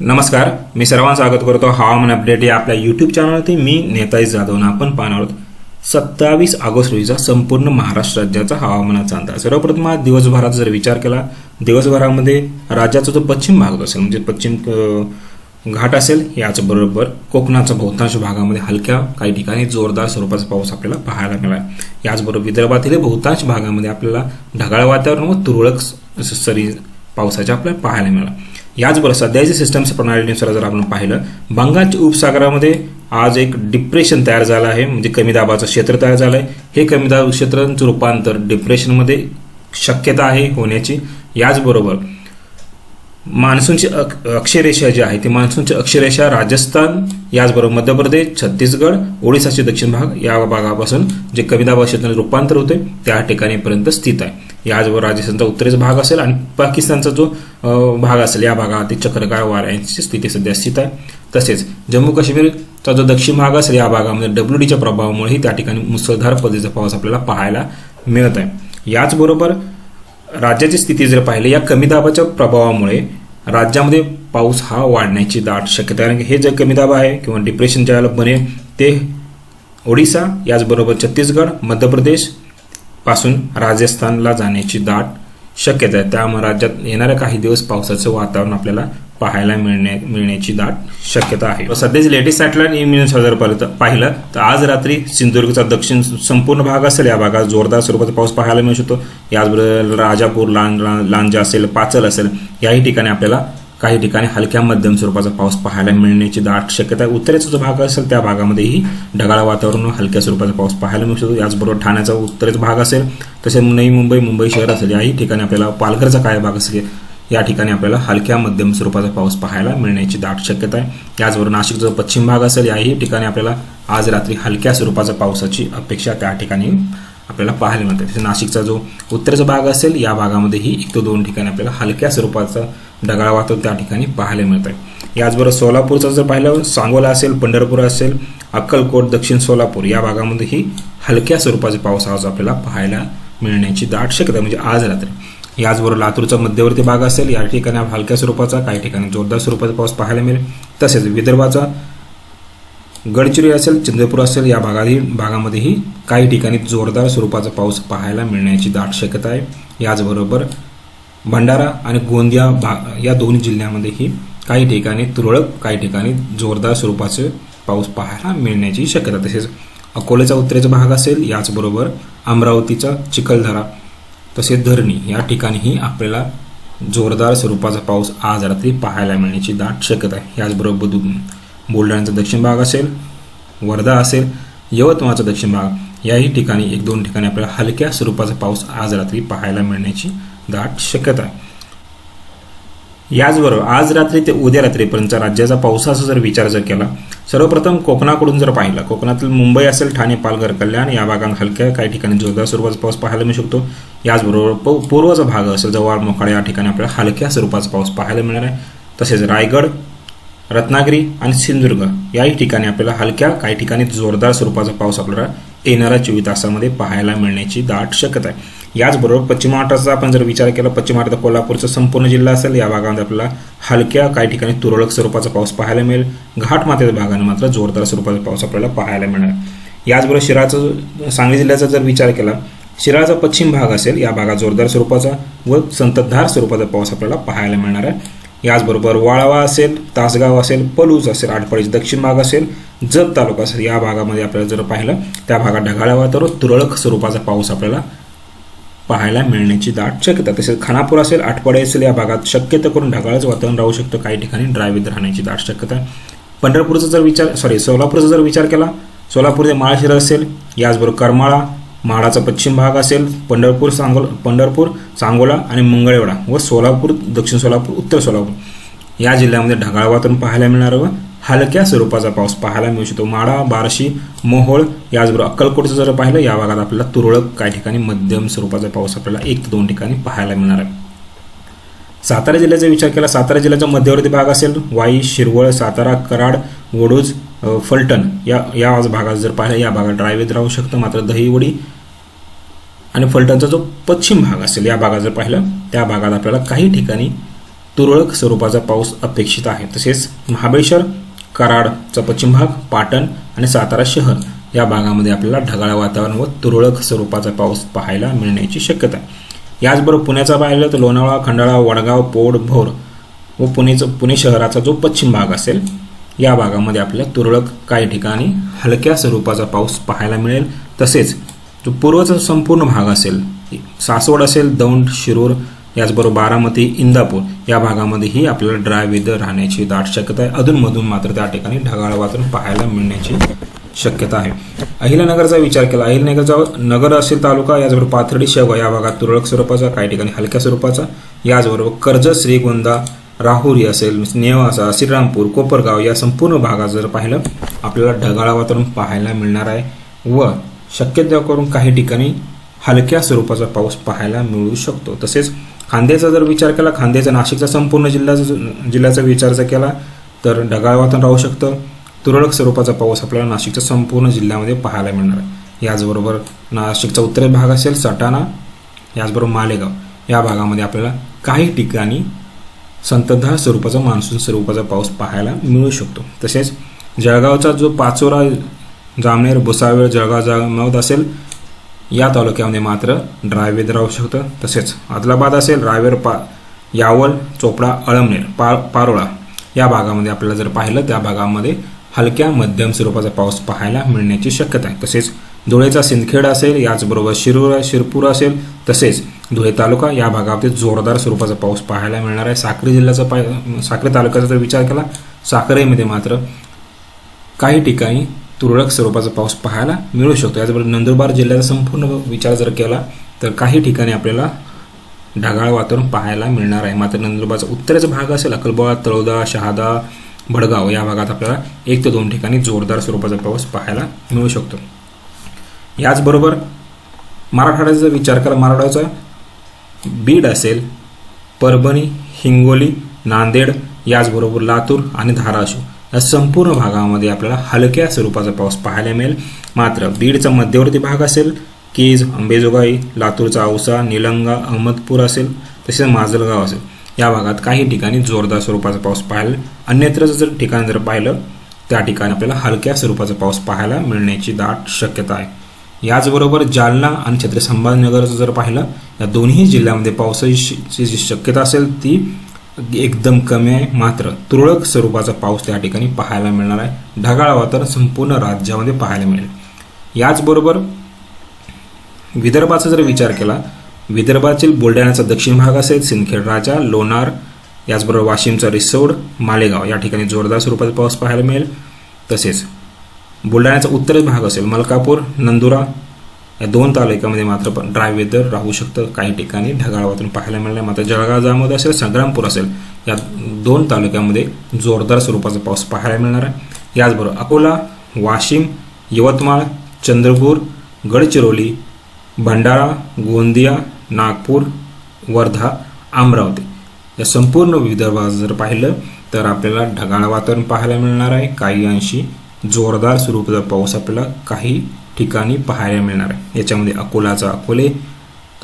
नमस्कार मी सर्वांचं स्वागत करतो. हवामान अपडेट या आपल्या यूट्यूब चॅनलवरती मी नेताजी जाधव आपण पाहणार आहोत सत्तावीस ऑगस्ट रोजीचा संपूर्ण महाराष्ट्र राज्याचा हवामानाचा अंदाज. सर्वप्रथम आज दिवसभरात जर विचार केला दिवसभरामध्ये राज्याचा जो पश्चिम भाग असेल म्हणजे पश्चिम घाट असेल याचबरोबर कोकणाच्या बहुतांश भागामध्ये हलक्या काही ठिकाणी जोरदार स्वरूपाचा पाऊस आपल्याला पाहायला मिळाला याचबरोबर विदर्भातील बहुतांश भागामध्ये आपल्याला ढगाळ वातावरण व तुरळक सरी पावसाच्या आपल्याला पाहायला मिळाला. याचबरोबर सध्याच्या सिस्टमच्या प्रणालीनुसार जर आपण पाहिलं बंगालच्या उपसागरामध्ये आज एक डिप्रेशन तयार झालं आहे. म्हणजे कमी दाबाचं क्षेत्र तयार झालं आहे. हे कमी दाब क्षेत्रांचं रूपांतर डिप्रेशनमध्ये शक्यता आहे होण्याची. याचबरोबर मान्सूनची अक अक्षरेषा जी आहे ती मान्सूनची अक्षरेषा राजस्थान याचबरोबर मध्य प्रदेश छत्तीसगड ओडिसाचे दक्षिण भाग या भागापासून जे कमी दाबा क्षेत्रात रूपांतर होते त्या ठिकाणीपर्यंत स्थित आहे. याचबरोबर राजस्थानचा उत्तरेचा भाग असेल आणि पाकिस्तानचा जो भाग असेल या भागात चक्रकार वाऱ्यांची स्थिती सध्या स्थित आहे. तसेच जम्मू काश्मीरचा जो दक्षिण भाग असेल या भागामध्ये डब्ल्यू डीच्या प्रभावामुळेही त्या ठिकाणी मुसळधार पद्धतीचा पाऊस आपल्याला पाहायला मिळत आहे. याचबरोबर राज्याची स्थिती जर पाहिली या कमी दाबाच्या प्रभावामुळे राज्यामध्ये पाऊस हा वाढण्याची दाट शक्यता आहे. कारण की हे जे कमी दाब आहे किंवा डिप्रेशन ज्याला बने ते ओडिसा याचबरोबर छत्तीसगड मध्य प्रदेश पासून राजस्थानला जाण्याची दाट शक्यता आहे. त्यामुळे राज्यात येणाऱ्या काही दिवस पावसाचं वातावरण आपल्याला पाहायला मिळण्या मिळण्याची दाट शक्यता आहे. सध्याची लेटेस्ट सॅटेलाइट e इम्युनिस हजार पाहिलं तर आज रात्री सिंधुदुर्गचा दक्षिण संपूर्ण भाग असेल या भागात. जोरदार स्वरूपाचा पाऊस पाहायला मिळू शकतो. याचबरोबर राजापूर लांज लांजा असेल पाचल असेल याही ठिकाणी आपल्याला काही ठिकाणी हलक्या मध्यम स्वरूपाचा पाऊस पाहायला मिळण्याची दाट शक्यता आहे. उत्तरेचा जो भाग असेल त्या भागामध्येही ढगाळ वातावरण हलक्या स्वरूपाचा पाऊस पाहायला मिळू शकतो. याचबरोबर ठाण्याचा उत्तरेचा भाग असेल तसेच नवी मुंबई मुंबई शहर असेल याही ठिकाणी आपल्याला पालघरचा काय भाग असेल या ठिकाणी आपल्याला हलक्या मध्यम स्वरूपाचा पाऊस पाहायला मिळण्याची दाट शक्यता आहे. याचबरोबर नाशिकचा जो पश्चिम भाग असेल याही ठिकाणी आपल्याला आज रात्री हलक्या स्वरूपाचा पावसाची अपेक्षा त्या ठिकाणी आपल्याला पाहायला मिळते. तसेच नाशिकचा जो उत्तरेचा भाग असेल या भागामध्येही एक ते दोन ठिकाणी आपल्याला हलक्या स्वरूपाचा ढगाळ वातावरण त्या ठिकाणी पाहायला मिळत आहे. याचबरोबर सोलापूरचं जर पाहिलं सांगोला असेल पंढरपूर असेल अक्कलकोट दक्षिण सोलापूर या भागामध्येही हलक्या स्वरूपाचा पाऊस आज आपल्याला पाहायला मिळण्याची दाट शक्यता म्हणजे आज रात्री. याचबरोबर लातूरचा मध्यवर्ती भाग असेल या ठिकाणी हलक्या स्वरूपाचा काही ठिकाणी जोरदार स्वरूपाचा पाऊस पाहायला मिळेल. तसेच विदर्भाचा गडचिरोली असेल चंद्रपूर असेल या भागाही भागामध्येही काही ठिकाणी जोरदार स्वरूपाचा पाऊस पाहायला मिळण्याची दाट शक्यता आहे. याचबरोबर भंडारा आणि गोंदिया भाग या दोन्ही जिल्ह्यामध्येही काही ठिकाणी तुरळक काही ठिकाणी जोरदार स्वरूपाचे पाऊस पाहायला मिळण्याची शक्यता. तसेच अकोल्याचा उत्तरेचा भाग असेल याचबरोबर अमरावतीचा चिखलदरा तसेच धरणी या ठिकाणीही आपल्याला जोरदार स्वरूपाचा पाऊस आज रात्री पाहायला मिळण्याची दाट शक्यता आहे. याचबरोबर बुलढाण्याचा दक्षिण भाग असेल वर्धा असेल यवतमाळचा दक्षिण भाग याही ठिकाणी एक दोन ठिकाणी आपल्याला हलक्या स्वरूपाचा पाऊस आज रात्री पाहायला मिळण्याची दाट शक्यता आहे. याचबरोबर आज रात्री ते उद्या रात्रीपर्यंतचा राज्याचा पावसाचा जर विचार जर केला सर्वप्रथम कोकणाकडून जर पाहिला कोकणातील मुंबई असेल ठाणे पालघर कल्याण या भागात हलक्या काही ठिकाणी जोरदार स्वरूपाचा पाऊस पाहायला मिळू शकतो. याचबरोबर पूर्वचा भाग असेल जवळ मोखाडा या ठिकाणी आपल्याला हलक्या स्वरूपाचा पाऊस पाहायला मिळणार आहे. तसेच रायगड रत्नागिरी आणि सिंधुदुर्ग याही ठिकाणी आपल्याला हलक्या काही ठिकाणी जोरदार स्वरूपाचा पाऊस आपल्याला येणाऱ्या चोवीस तासामध्ये पाहायला मिळण्याची दाट शक्यता आहे. याचबरोबर पश्चिम महाराष्ट्राचा आपण जर विचार केला पश्चिम महाराष्ट्र कोल्हापूरचा संपूर्ण जिल्हा असेल या भागामध्ये आपल्याला हलक्या काही ठिकाणी तुरळक स्वरूपाचा पाऊस पाहायला मिळेल. घाट भागाने मात्र जोरदार स्वरूपाचा पाऊस आपल्याला पाहायला मिळणार. याचबरोबर शिराचं सांगली जिल्ह्याचा जर विचार केला शिराळाचा पश्चिम भाग असेल या भागात जोरदार स्वरूपाचा व संततधार स्वरूपाचा पाऊस आपल्याला पाहायला मिळणार आहे. याचबरोबर वाळवा असेल तासगाव असेल पलूस असेल आटपाडीचा दक्षिण भाग असेल जत तालुका असेल या भागामध्ये आपल्याला जर पाहिलं त्या भागात ढगाळ वातावरण तुरळक स्वरूपाचा पाऊस आपल्याला पाहायला मिळण्याची दाट शक्यता. तसेच खानापूर असेल आठवडे असेल या भागात शक्यतो करून ढगाळच वातावरण राहू शकतं. काही ठिकाणी ड्रायवित राहण्याची दाट शक्यता पंढरपूरचा जर विचार सॉरी सोलापूरचा जर विचार केला सोलापूर ते माळशिरस असेल याचबरोबर करमाळा माळाचा पश्चिम भाग असेल पंढरपूर सांगोल पंढरपूर सांगोला आणि मंगळवेढा व सोलापूर दक्षिण सोलापूर उत्तर सोलापूर. या जिल्ह्यामध्ये ढगाळ वातावरण पाहायला मिळणार व हलक्या स्वरूपाचा पाऊस पाहायला मिळू शकतो. माळा बार्शी मोहोळ याचबरोबर अक्कलकोटचं जर पाहिलं या भागात आपल्याला तुरळक काही ठिकाणी मध्यम स्वरूपाचा पाऊस आपल्याला एक ते दोन ठिकाणी पाहायला मिळणार आहे. सातारा जिल्ह्याचा विचार केला सातारा जिल्ह्याचा मध्यवर्ती भाग असेल वाई शिरवळ सातारा कराड वडूज फलटण या या भागात जर पाहिलं या भागात ड्रायवेत राहू शकतं मात्र दहीवडी आणि फलटणचा जो पश्चिम भाग असेल या भागात जर पाहिलं त्या भागात आपल्याला काही ठिकाणी तुरळक स्वरूपाचा पाऊस अपेक्षित आहे. तसेच महाबळेश्वर कराडचा पश्चिम भाग पाटण आणि सातारा शहर या भागामध्ये आपल्याला ढगाळ वातावरण व तुरळक स्वरूपाचा पाऊस पाहायला मिळण्याची शक्यता आहे. याचबरोबर पुण्याचा पाहिलं तर लोणावळा खंडाळा वडगाव पोड भोर व पुणेचं पुणे शहराचा जो पश्चिम भाग असेल या भागामध्ये आपल्याला तुरळक काही ठिकाणी हलक्या स्वरूपाचा पाऊस पाहायला मिळेल. तसेच जो पूर्वचा संपूर्ण भाग असेल सासवड असेल दौंड शिरूर याचबरोबर बारामती इंदापूर या भागामध्येही आपल्याला ड्राय वेदर राहण्याची दाट शक्यता आहे. अधूनमधून मात्र त्या ठिकाणी ढगाळ वातावरण पाहायला मिळण्याची शक्यता आहे. अहिल्यानगरचा विचार केला. अहिल्यानगरचा नगर असेल तालुका याचबरोबर पाथर्डी शेवगा या भागात तुरळक स्वरूपाचा काही ठिकाणी हलक्या स्वरूपाचा. याचबरोबर कर्जत श्रीगोंदा राहुरी असेल नेवासा श्रीरामपूर कोपरगाव या संपूर्ण भागात जर पाहिलं आपल्याला ढगाळ वातावरण पाहायला मिळणार आहे व शक्यता करून काही ठिकाणी हलक्या स्वरूपाचा पाऊस पाहायला मिळू शकतो. तसेच खांद्याचा जर विचार केला खांद्याचा नाशिकचा संपूर्ण जिल्ह्याचा जिल्ह्याचा विचार जर केला तर ढगाळ वातावरण राहू शकतं. तुरळक स्वरूपाचा पाऊस आपल्याला नाशिकच्या संपूर्ण जिल्ह्यामध्ये पाहायला मिळणार आहे. याचबरोबर नाशिकचा उत्तर भाग असेल सटाणा याचबरोबर मालेगाव. या भागामध्ये आपल्याला काही ठिकाणी संततधार स्वरूपाचा मान्सून स्वरूपाचा पाऊस पाहायला मिळू शकतो. तसेच जळगावचा जो पाचोरा जामनेर भुसावेळ जळगाव जामवत असेल या तालुक्यामध्ये मात्र ड्रायवेद राहू शकतं तसेच आदलाबाद असेल रायवेर पा यावल चोपडा अळमनेर पा पारोळा या भागामध्ये आपल्याला जर पाहिलं त्या भागामध्ये हलक्या मध्यम स्वरूपाचा पाऊस पाहायला मिळण्याची शक्यता आहे. तसेच धुळेचा सिंदखेड असेल याचबरोबर शिरूर शिरपूर असेल तसेच धुळे तालुका या भागामध्ये जोरदार स्वरूपाचा पाऊस पाहायला मिळणार आहे. साक्री जिल्ह्याचा पाय साक्री तालुक्याचा जर विचार केला साक्रीमध्ये मात्र काही ठिकाणी तुरळक स्वरूपाचा पाऊस पाहायला मिळू शकतो. याचबरोबर नंदुरबार जिल्ह्याचा संपूर्ण विचार जर केला तर काही ठिकाणी आपल्याला ढगाळ वातावरण पाहायला मिळणार आहे. मात्र नंदुरबारचा उत्तरेचा भाग असेल अकलबोळा तळोदा शहादा भडगाव या भागात आपल्याला एक ते दोन ठिकाणी जोरदार स्वरूपाचा पाऊस पाहायला मिळू शकतो. याचबरोबर मराठवाड्याचा जर विचार करा मराठवाड्याचा बीड असेल परभणी हिंगोली नांदेड याचबरोबर लातूर आणि धाराशिव. या संपूर्ण भागामध्ये आपल्याला हलक्या स्वरूपाचा पाऊस पाहायला मिळेल. मात्र बीडचा मध्यवर्ती भाग असेल केज अंबेजोगाई लातूरचा औसा निलंगा अहमदपूर असेल तसेच माजलगाव असेल. या भागात काही ठिकाणी जोरदार स्वरूपाचा पाऊस पाहायला अन्यत्र जर ठिकाण जर पाहिलं त्या ठिकाणी आपल्याला हलक्या स्वरूपाचा पाऊस पाहायला मिळण्याची दाट शक्यता आहे. याचबरोबर जालना आणि छत्रपती संभाजीनगरचं जर पाहिलं या दोन्ही जिल्ह्यामध्ये पावसाची जी शक्यता असेल ती एकदम कमी आहे. मात्र तुरळक स्वरूपाचा पाऊस त्या ठिकाणी पाहायला मिळणार आहे. ढगाळ वातावरण संपूर्ण राज्यामध्ये पाहायला मिळेल. याचबरोबर विदर्भाचा जर विचार केला विदर्भातील बुलढाण्याचा दक्षिण भाग असेल सिंदखेड राजा लोणार याचबरोबर वाशिमचा रिसोड मालेगाव या ठिकाणी जोरदार स्वरूपाचा पाऊस पाहायला मिळेल. तसेच बुलढाण्याचा उत्तर भाग असेल मलकापूर नंदुरा या दोन तालुक्यामध्ये मात्र पण ड्राय वेदर राहू शकतं. काही ठिकाणी ढगाळ वातावरण पाहायला मिळणार. मात्र जळगाव जामोद असेल संग्रामपूर असेल या दोन तालुक्यामध्ये जोरदार स्वरूपाचा पाऊस पाहायला मिळणार आहे. याचबरोबर अकोला वाशिम यवतमाळ चंद्रपूर गडचिरोली भंडारा गोंदिया नागपूर वर्धा अमरावती या संपूर्ण विदर्भात जर पाहिलं तर आपल्याला ढगाळ वातावरण पाहायला मिळणार आहे. काही अंशी जोरदार स्वरूपाचा पाऊस आपल्याला काही ठिकाणी पाहायला मिळणार आहे. याच्यामध्ये अकोलाचा अकोले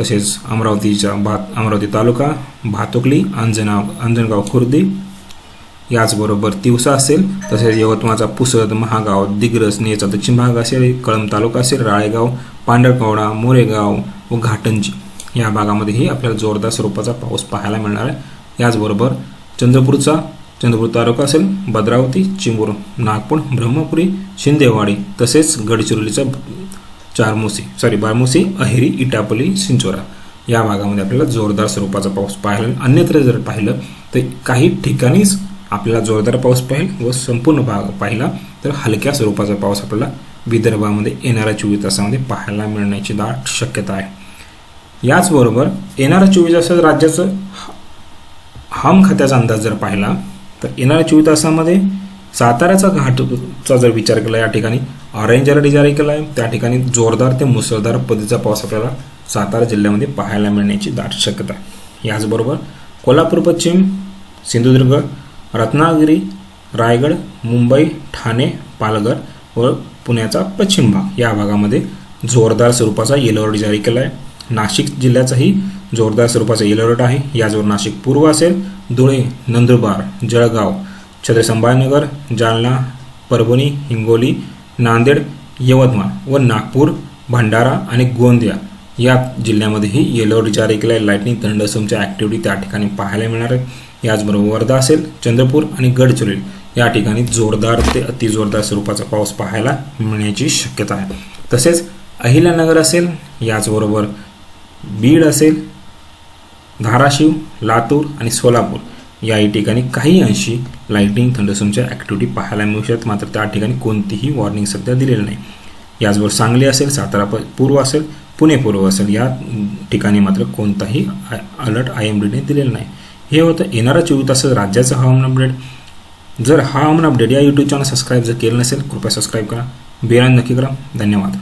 तसेच अमरावतीचा भात अमरावती तालुका भातुकली अंजना अंजनगाव खुर्दी याचबरोबर तिवसा असेल तसेच यवतमाळचा पुसद महागाव दिग्रस नेचा दक्षिण भाग असेल कळंब तालुका असेल राळेगाव पांढरकवडा मोरेगाव व घाटंजी. या भागामध्येही आपल्याला जोरदार स्वरूपाचा पाऊस पाहायला मिळणार आहे. याचबरोबर चंद्रपूरचा चंद्रपूर तालुका असेल भद्रावती चिमूर नागपूर ब्रह्मपुरी शिंदेवाडी तसेच गडचिरोलीचा चारमोसी सॉरी बारमोसी अहेरी इटापली सिंचोरा. या भागामध्ये आपल्याला जोरदार स्वरूपाचा पाऊस पाहायला अन्यत्र जर पाहिलं तर काही ठिकाणीच आपल्याला जोरदार पाऊस पाहिल व संपूर्ण भाग पाहिला तर हलक्या स्वरूपाचा पाऊस आपल्याला विदर्भामध्ये येणाऱ्या चोवीस तासामध्ये पाहायला मिळण्याची दाट शक्यता आहे. याचबरोबर येणाऱ्या चोवीस तासात राज्याचं हवामान खात्याचा अंदाज जर पाहिला तर येणाऱ्या चोवीस तासामध्ये साताऱ्याचा घाटचा जर विचार केला या ठिकाणी ऑरेंज अलर्ट जारी केला आहे त्या ठिकाणी जोरदार ते मुसळधार पद्धतीचा पाऊस आपल्याला सातारा जिल्ह्यामध्ये पाहायला मिळण्याची दाट शक्यता आहे. याचबरोबर कोल्हापूर पश्चिम सिंधुदुर्ग रत्नागिरी रायगड मुंबई ठाणे पालघर व पुण्याचा पश्चिम भाग या भागामध्ये जोरदार स्वरूपाचा येलो अलर्ट जारी केला आहे नाशिक जिल्ह्याचाही जोरदार स्वरूपाचं येलो अलर्ट आहे याचवर नाशिक पूर्व असेल धुळे नंदुरबार जळगाव छत्रपती संभाजीनगर जालना परभणी हिंगोली नांदेड यवतमाळ व नागपूर भंडारा आणि गोंदिया या जिल्ह्यामध्येही येलो अलर्ट जारी केला आहे लाईटनिंग थंडसमच्या ॲक्टिव्हिटी त्या ठिकाणी पाहायला मिळणार आहे. याचबरोबर वर्धा असेल चंद्रपूर आणि गडचिरोली या ठिकाणी जोरदार ते अतिजोरदार स्वरूपाचा पाऊस पाहायला मिळण्याची शक्यता आहे. तसेच अहिल्यानगर असेल याचबरोबर बीड असेल धाराशिव लातूर आणि सोलापूर याही ठिकाणी काही अंशी लाईटिंग थंडरस्टॉमच्या ॲक्टिव्हिटी पाहायला मिळू शकतात. मात्र त्या ठिकाणी कोणतीही वॉर्निंग सध्या दिलेली नाही. याचबरोबर सांगली असेल सातारा पूर्व असेल पुणे पूर्व असेल या ठिकाणी मात्र कोणताही अलर्ट आय एम डीने दिलेला नाही. हे होतं येणारा चोवीस तासात राज्याचं हवामान अपडेट जर हवामान अपडेट या यूट्यूब चॅनल सबस्क्राईब जर केलं नसेल कृपया सबस्क्राईब करा. बेरान नक्की करा. धन्यवाद.